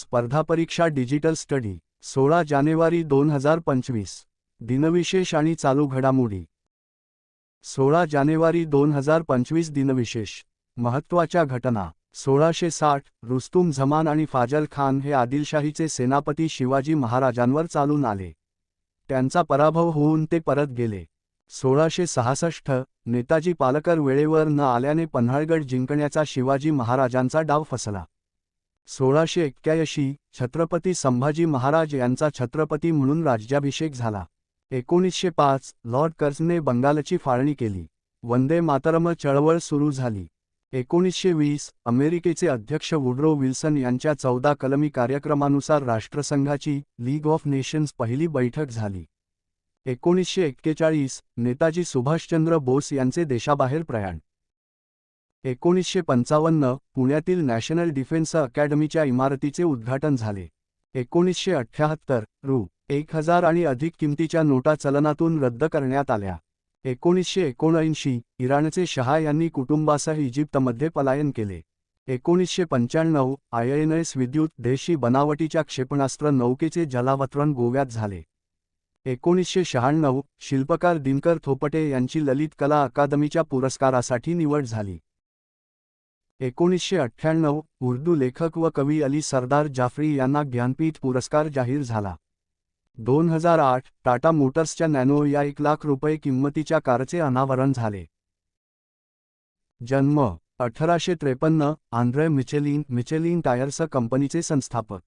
स्पर्धा परीक्षा digital study सोळा जानेवारी दोन हजार पंचवीस दिनविशेष आणि चालू घडामोडी. सोळा जानेवारी दोन हजार पंचवीस दिनविशेष महत्त्वाच्या घटना सोळाशे साठ रुस्तुम झमान आणि फाजल खान हे आदिलशाहीचे सेनापती शिवाजी महाराजांवर चालून आले. त्यांचा पराभव होऊन ते परत गेले. सोळाशे सहासष्ट नेताजी पालकर वेळेवर न आल्याने पन्हाळगड जिंकण्याचा शिवाजी महाराजांचा डाव फसला. सोळाशे एक्क्याऐंशी छत्रपती संभाजी महाराज यांचा छत्रपती म्हणून राज्याभिषेक झाला. एकोणीसशे पाच लॉर्ड कर्जने बंगालची फाळणी केली. वंदे मातरम चळवळ सुरू झाली. एकोणीसशे वीस अमेरिकेचे अध्यक्ष वुड्रो विल्सन यांच्या चौदा कलमी कार्यक्रमानुसार राष्ट्रसंघाची लीग ऑफ नेशन्स पहिली बैठक झाली. एकोणीसशे एक्केचाळीस नेताजी सुभाषचंद्र बोस यांचे देशाबाहेर प्रयाण एकोणीसशे पंचावन्न पुण्यातील नॅशनल डिफेन्स अकॅडमीच्या इमारतीचे उद्घाटन झाले. एकोणीसशे अठ्ठ्याहत्तर रु. एक हजार आणि अधिक किमतीच्या नोटा चलनातून रद्द करण्यात आल्या. एकोणीसशे एकोणऐंशी इराणचे शहा यांनी कुटुंबासह इजिप्तमध्ये पलायन केले. एकोणीसशे पंच्याण्णव आयएनएस विद्युत देशी बनावटीच्या क्षेपणास्त्र नौकेचे जलावतरण गोव्यात झाले. एकोणीसशे शहाण्णव शिल्पकार दिनकर थोपटे यांची ललित कला अकादमीच्या पुरस्कारासाठी निवड झाली. एकोणीसशे अठ्ठ्याण्णव उर्दू लेखक व कवी अली सरदार जाफरी यांना ज्ञानपीठ पुरस्कार जाहीर झाला. दोन हजार आठ टाटा मोटर्सच्या नॅनो या एक लाख रुपये किंमतीच्या कारचे अनावरण झाले. जन्म अठराशे त्रेपन्न आंध्र मिचेलिन मिचेलिन टायर्स कंपनीचे संस्थापक.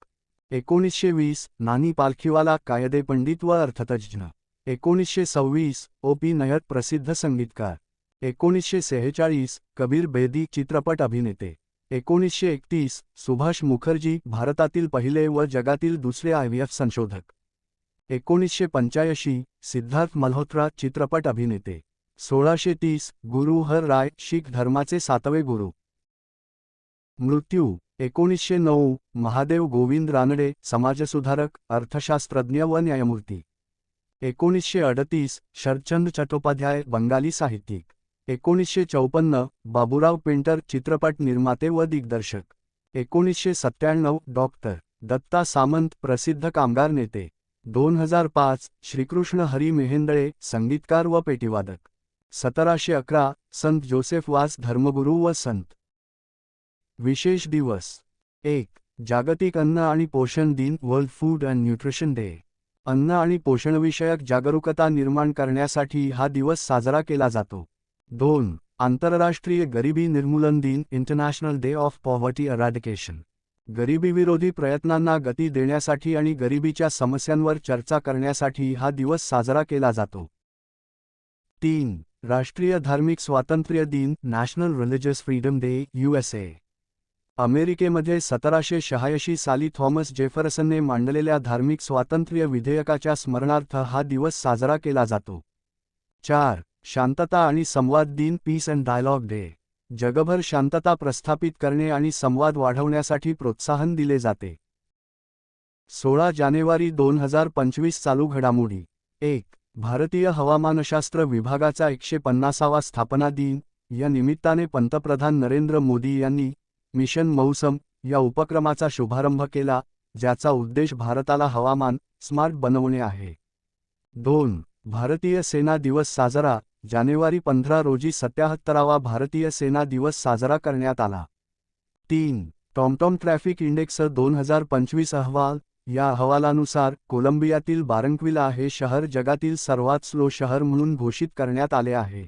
एकोणीसशे वीस नानी पालखीवाला कायदे पंडित व अर्थतज्ज्ञ. एकोणीसशे सव्वीस ओ पी नयत प्रसिद्ध संगीतकार. एकोणीसशे सेहेचाळीस कबीर बेदी चित्रपट अभिनेते. एकोणीसशे एकतीस सुभाष मुखर्जी भारतातील पहिले व जगातील दुसरे आयव्हीएफ संशोधक. एकोणीसशे पंच्याऐंशी सिद्धार्थ मल्होत्रा चित्रपट अभिनेते. सोळाशे तीस गुरु हर राय शीख धर्माचे सातवे गुरु. मृत्यू एकोणीसशे नऊ महादेव गोविंद रानडे समाजसुधारक अर्थशास्त्रज्ञ व न्यायमूर्ती. एकोणीसशे अडतीस शरचंद चट्टोपाध्याय बंगाली साहित्यिक. एकोणीसशे चौपन्न बाबुराव पेंटर चित्रपट निर्माते व दिग्दर्शक. एकोणीसशे सत्त्याण्णव डॉक्टर दत्ता सामंत प्रसिद्ध कामगार नेते. दोन हजार पाच श्रीकृष्ण हरी मेहेंदळे संगीतकार व पेटीवादक. सतराशे अकरा संत जोसेफ वास धर्मगुरू व संत. विशेष दिवस. एक जागतिक अन्न आणि पोषण दिन world food and nutrition day. अन्न आणि पोषणविषयक जागरूकता निर्माण करण्यासाठी हा दिवस साजरा केला जातो. दोन आंतरराष्ट्रीय गरिबी निर्मूलन दिन international day of poverty eradication गरिबीविरोधी प्रयत्नांना गती देण्यासाठी आणि गरिबीच्या समस्यांवर चर्चा करण्यासाठी हा दिवस साजरा केला जातो. तीन राष्ट्रीय धार्मिक स्वातंत्र्य दिन national religious freedom day USA अमेरिकेमध्ये सतराशे शहाऐंशी साली थॉमस जेफरसनने मांडलेल्या धार्मिक स्वातंत्र्य विधेयकाच्या स्मरणार्थ हा दिवस साजरा केला जातो. चार शांतता आणि संवाद दिन पीस अँड डायलॉग डे जगभर शांतता प्रस्थापित करणे आणि संवाद वाढवण्यासाठी प्रोत्साहन दिले जाते. सोळा जानेवारी दोन हजार पंचवीस चालू घडामोडी. एक भारतीय हवामानशास्त्र विभागाचा एकशे पन्नासावा स्थापना दिन. या निमित्ताने पंतप्रधान नरेंद्र मोदी यांनी मिशन मौसम या उपक्रमाचा शुभारंभ केला ज्याचा उद्देश भारताला हवामान स्मार्ट बनवणे आहे. दोन भारतीय सेना दिवस साजरा. जानेवारी पंधरा रोजी सत्याहत्तरावा भारतीय सेना दिवस साजरा करण्यात आला. तीन. टॉमटॉम ट्रॅफिक इंडेक्स दोन हजार पंचवीस अहवाल या अहवालानुसार कोलंबियातील बारंक्विला हे शहर जगातील सर्वात स्लो शहर म्हणून घोषित करण्यात आले आहे.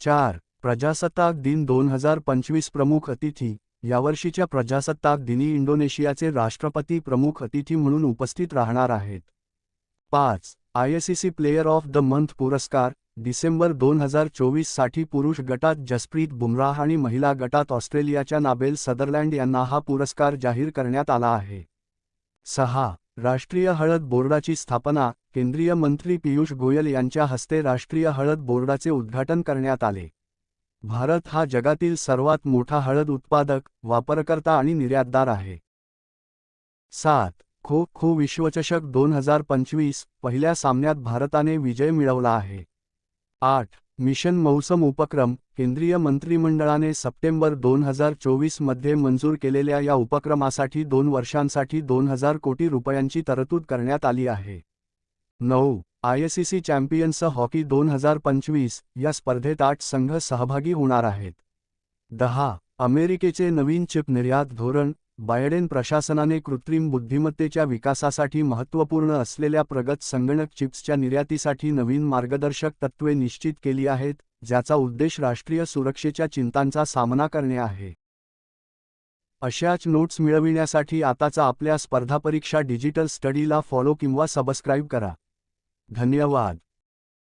चार. प्रजासत्ताक दिन दोन हजार पंचवीस प्रमुख अतिथी. यावर्षीच्या प्रजासत्ताक दिनी इंडोनेशियाचे राष्ट्रपती प्रमुख अतिथी म्हणून उपस्थित राहणार आहेत. पाच. ICC player of the month पुरस्कार डिसेंबर दोन हजार चोवीससाठी पुरुष गटात जसप्रीत बुमराह आणि महिला गटात ऑस्ट्रेलियाच्या नाबेल सदरलँड यांना हा पुरस्कार जाहीर करण्यात आला आहे. सहा राष्ट्रीय हळद बोर्डाची स्थापना केंद्रीय मंत्री पियुष गोयल यांच्या हस्ते राष्ट्रीय हळद बोर्डाचे उद्घाटन करण्यात आले. भारत हा जगातील सर्वात मोठा हळद उत्पादक वापरकर्ता आणि निर्यातदार आहे. सात खो खो विश्वचषक दोन हजार पंचवीस पहिल्या सामन्यात भारताने विजय मिळवला आहे. आठ. मिशन मौसम उपक्रम केंद्रीय मंत्रिमंडळाने सप्टेंबर दोन हजार चोवीसमध्ये मंजूर केलेल्या या उपक्रमासाठी दोन वर्षांसाठी दोन हजार कोटी रुपयांची तरतूद करण्यात आली आहे. नऊ. आयसीसी चॅम्पियन्स हॉकी दोन हजार पंचवीस या स्पर्धेत आठ संघ सहभागी होणार आहेत. दहा. अमेरिकेचे नवीन चिप निर्यात धोरण बायडेन प्रशासनाने कृत्रिम बुद्धिमत्तेच्या विकासासाठी महत्त्वपूर्ण असलेल्या प्रगत संगणक चिप्सच्या निर्यातीसाठी नवीन मार्गदर्शक तत्त्वे निश्चित केली आहेत ज्याचा उद्देश राष्ट्रीय सुरक्षेच्या चिंतांचा सामना करणे आहे. अशाच नोट्स मिळविण्यासाठी आताचा आपल्या स्पर्धा परीक्षा डिजिटल स्टडीला फॉलो किंवा सबस्क्राईब करा. धन्यवाद.